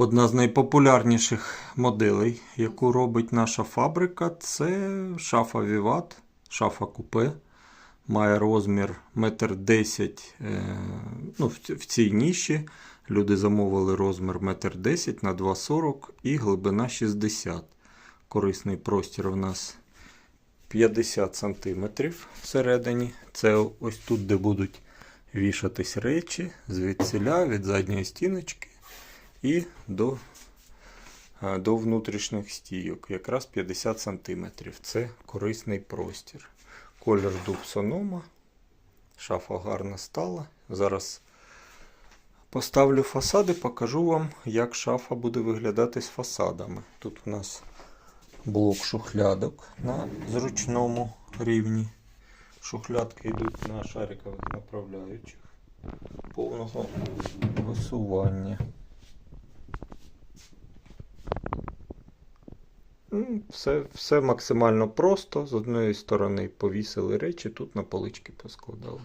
Одна з найпопулярніших моделей, яку робить наша фабрика, це шафа Vivat, шафа купе. Має розмір 1,10 м. Ну, в цій ніші люди замовили розмір 1,10 м на 2,40 і глибина 60 Корисний простір у нас 50 см всередині. Це ось тут, де будуть вішатись речі, звідсіля, від задньої стіночки і до, до внутрішніх стійок. Якраз 50 см. Це корисний простір. Колір дуб сонома. Шафа гарно стала. Зараз поставлю фасади, покажу вам, як шафа буде виглядати з фасадами. Тут у нас блок шухлядок на зручному рівні. Шухлядки йдуть на шарикових направляючих повного висування. Все, все максимально просто. З одної сторони повісили речі, тут на полички поскладали.